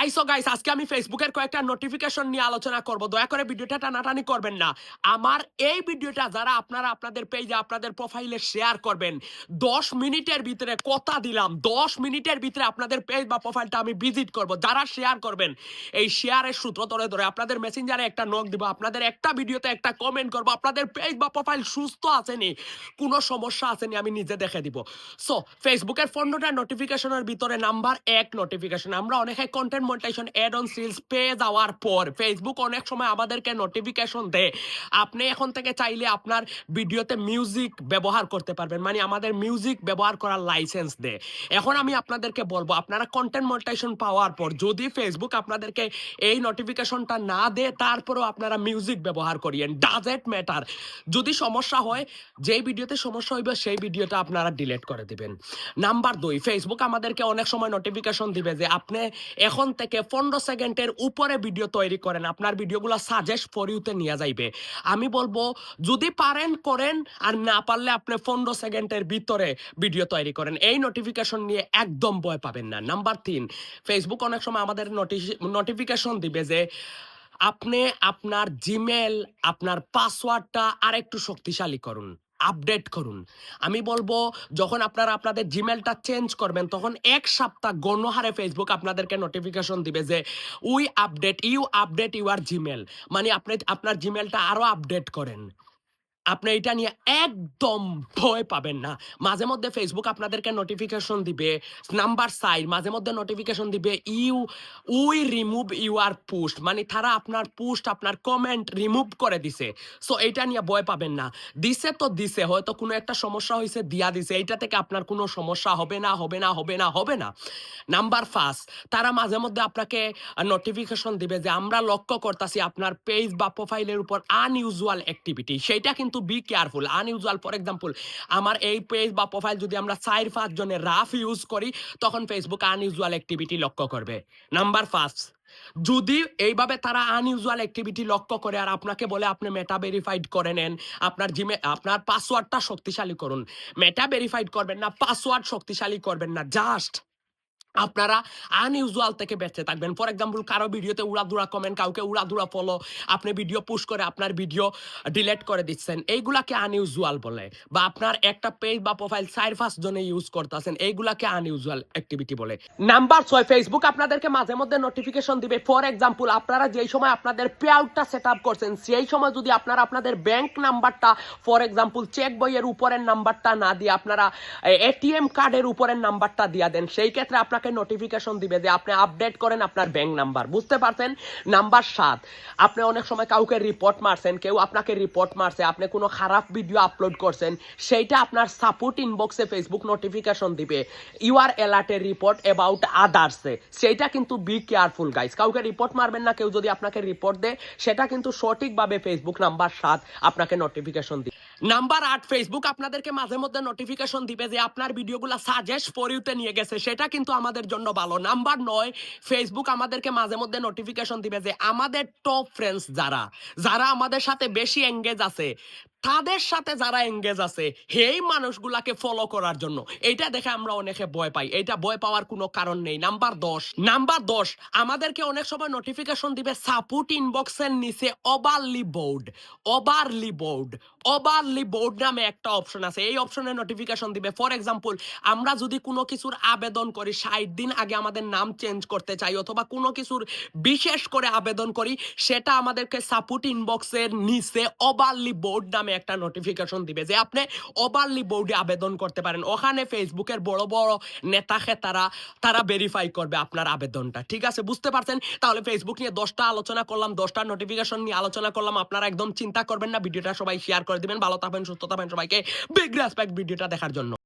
Guys guys আজকে আমি ফেসবুকের কয়েকটা নোটিফিকেশন নিয়ে আলোচনা করব। দয়া করে ভিডিওটা টানাটানি করবেন না। আমার এই ভিডিওটা যারা আপনারা আপনাদের পেজে আপনাদের প্রোফাইলে শেয়ার করবেন, দশ মিনিটের ভিতরে কথা দিলাম, দশ মিনিটের ভিতরে আপনাদের পেজ বা প্রোফাইলটা আমি ভিজিট করব। যারা শেয়ার করবেন, এই শেয়ারের সূত্র ধরে ধরে আপনাদের মেসেঞ্জারে একটা নক দিব, আপনাদের একটা ভিডিওতে একটা কমেন্ট করব, আপনাদের পেজ বা প্রোফাইল সুস্থ আছেনি কোনো সমস্যা আসেনি, আমি নিজে দেখে দিব। সো ফেসবুকের পনেরোটা নোটিফিকেশনের ভিতরে নাম্বার এক নোটিফিকেশন আমরা অনেকে কন্টেন্ট মনিটাইজেশন অ্যাড অন সিলস পেয়ে যাওয়ার পর ফেসবুক অনেক সময় আমাদেরকে নোটিফিকেশন দেয়। আপনি এখন থেকে চাইলে আপনার ভিডিওতে মিউজিক ব্যবহার করতে পারবেন। মানে আমাদের মিউজিক ব্যবহার করার লাইসেন্স দেয়। এখন আমি আপনাদেরকে বলব, আপনারা কন্টেন্ট মনিটাইজেশন পাওয়ার পর যদি ফেসবুক আপনাদেরকে এই নোটিফিকেশনটা না দেয়, তারপরেও আপনারা মিউজিক ব্যবহার করিয়েন। ডাজ ইট ম্যাটার যদি সমস্যা হয়, যেই ভিডিওতে সমস্যা হইবে, সেই ভিডিওটা আপনারা ডিলিট করে দিবেন। নাম্বার দুই ফেসবুক আমাদেরকে অনেক সময় নোটিফিকেশন দিবে যে আপনি এখন থেকে পনেরো সেকেন্ডের উপরে ভিডিও তৈরি করেন। আপনার ভিডিওগুলো সাজেস্ট ফর ইউতে নিয়ে যাইবে। আমি বলব, যদি পারেন, করেন, আর না পারলে আপনি পনেরো সেকেন্ডের ভিতরে ভিডিও তৈরি করেন। এই নোটিফিকেশন নিয়ে একদম ভয় পাবেন না। নাম্বার তিন ফেসবুক অনেক সময় আমাদের নোটিফিকেশন দিবে যে আপনি আপনার জিমেল আপনার পাসওয়ার্ডটা আরেকটু শক্তিশালী করুন। আপডেট করুন। আমি বলব, যখন আপনারা আপনাদের জিমেলটা চেঞ্জ করবেন, তখন এক সপ্তাহ গণহারে ফেসবুক আপনাদেরকে নোটিফিকেশন দিবে যে we update you update your Gmail মানে আপনি, আপনার জিমেলটা আরও আপডেট করেন। আপনি এটা নিয়ে একদম ভয় পাবেন না। মাঝে মধ্যে ফেসবুক আপনাদেরকে নোটিফিকেশন দিবে নাম্বার সাইড মাঝে মধ্যে নোটিফিকেশন দিবে you we remove your post মানে তারা আপনার পোস্ট আপনার কমেন্ট রিমুভ করে দিছে। সো এটা নিয়ে ভয় পাবেন না। দিছে তো দিছে, হয়তো কোনো একটা সমস্যা হয়েছে দিয়া দিছে। এইটা থেকে আপনার কোনো সমস্যা হবে না হবে না হবে না হবে না। নাম্বার ফার্স্ট তারা মাঝে মধ্যে আপনাকে নোটিফিকেশন দিবে যে, আমরা লক্ষ্য করতেছি আপনার পেজ বা প্রোফাইলের উপর আনইউজুয়াল অ্যাক্টিভিটি সেইটা কিন্তু be careful unusual for example আমার এই পেজ বা প্রোফাইল যদি আমরা চার, পাঁচ জনের রাফ ইউজ করি, তখন ফেসবুক আনইউজুয়াল অ্যাক্টিভিটি লক্ষ্য করবে। নাম্বার ফার্স্ট যদি এইভাবে তারা আনইউজুয়াল অ্যাক্টিভিটি লক্ষ্য করে আর আপনাকে বলে আপনি মেটা ভেরিফাইড করে নেন, আপনার জিমে আপনার পাসওয়ার্ডটা শক্তিশালী করুন। মেটা ভেরিফাইড করবেন না পাসওয়ার্ড শক্তিশালী করবেন না জাস্ট আপনারা আনইউজুয়াল থেকে বেঁচে থাকবেন। ফর এক্সাম্পল কারও ভিডিওতে উড়াদুরা কমেন্ট কাউকে উড়াদুরা ফলো আপনি ভিডিও পুশ করে আপনার ভিডিও ডিলেট করে দিচ্ছেন। এইগুলাকে আনইউজুয়াল বলে বা আপনার একটা পেজ বা প্রোফাইল চার পাঁচ জনে ইউজ করতেছেন, এইগুলাকে আনইউজুয়াল অ্যাক্টিভিটি বলে। নাম্বার ছয় ফেসবুক আপনাদেরকে মাঝে মধ্যে নোটিফিকেশন দিবে। ফর এক্সাম্পল আপনারা যেই সময় আপনাদের পে আউটটা সেট আপ করছেন, সেই সময় যদি আপনারা আপনাদের ব্যাংক নাম্বারটা ফর এক্সাম্পল চেক বইয়ের উপরের নাম্বারটা না দিয়ে আপনারা এটিএম কার্ডের উপরের নাম্বারটা দিয়া দেন, সেই ক্ষেত্রে আপনাকে নোটিফিকেশন দিবে যে আপনি আপডেট করেন আপনার ব্যাংক নাম্বার বুঝতে পারছেন? নাম্বার সাত। আপনি অনেক সময় কাউকে রিপোর্ট মারছেন, কেউ আপনাকে রিপোর্ট মারছে, আপনি কোনো খারাপ ভিডিও আপলোড করছেন, সেইটা আপনার সাপোর্ট ইনবক্সে ফেসবুক নোটিফিকেশন দিবে। ইউ আর অ্যালার্টের রিপোর্ট অ্যাবাউট আদার্সে সেইটা কিন্তু বি কেয়ারফুল গাইস কাউকে রিপোর্ট মারবেন না, কেউ যদি আপনাকে রিপোর্ট দেয়, সেটা কিন্তু সঠিকভাবে ফেসবুক নাম্বার সাত আপনাকে নোটিফিকেশন দিবে। নাম্বার আট ফেসবুক আপনাদেরকে মাঝে মধ্যে নোটিফিকেশন দিবে যে আপনার ভিডিওগুলো সাজেস্ট ফর ইউতে নিয়ে গেছে। সেটা কিন্তু আমাদের জন্য ভালো। নাম্বার নয় ফেসবুক আমাদেরকে মাঝে মধ্যে নোটিফিকেশন দিবে যে আমাদের টপ ফ্রেন্ডস যারা যারা আমাদের সাথে বেশি এঙ্গেজ আছে। তাদের সাথে যারা এঙ্গেজ আছে, সেই মানুষগুলাকে ফলো করার জন্য। এইটা দেখে আমরা অনেকে ভয় পাই। এটা ভয় পাওয়ার কোনো কারণ নেই। নাম্বার দশ। নাম্বার দশ, আমাদেরকে অনেক সময় নোটিফিকেশন দিবে সাপোর্ট ইনবক্সের নিচে overly board overly board overly board নামে একটা অপশন আছে। এই অপশনে নোটিফিকেশন দিবে। ফর এক্সাম্পল আমরা যদি কোনো কিছুর আবেদন করি, ষাট দিন আগে আমাদের নাম চেঞ্জ করতে চাই, অথবা কোনো কিছুর বিশেষ করে আবেদন করি, সেটা আমাদেরকে সাপোর্ট ইনবক্সের নিচে ওভারলি বোর্ড নামে একটা নোটিফিকেশন দিবে যে আপনি ওভারলি বোর্ডে আবেদন করতে পারেন। ওখানে ফেসবুকের বড় বড় নেতা খেতারা তারা ভেরিফাই করবে আপনার আবেদনটা। ঠিক আছে? বুঝতে পারছেন? তাহলে ফেসবুক নিয়ে দশটা আলোচনা করলাম, দশটা নোটিফিকেশন নিয়ে আলোচনা করলাম। আপনারা একদম চিন্তা করবেন না, ভিডিওটা সবাই শেয়ার করে দিবেন। ভালো থাকবেন, সুস্থ থাকবেন সবাইকে। বিগ রেসপেক্ট ভিডিওটা দেখার জন্য।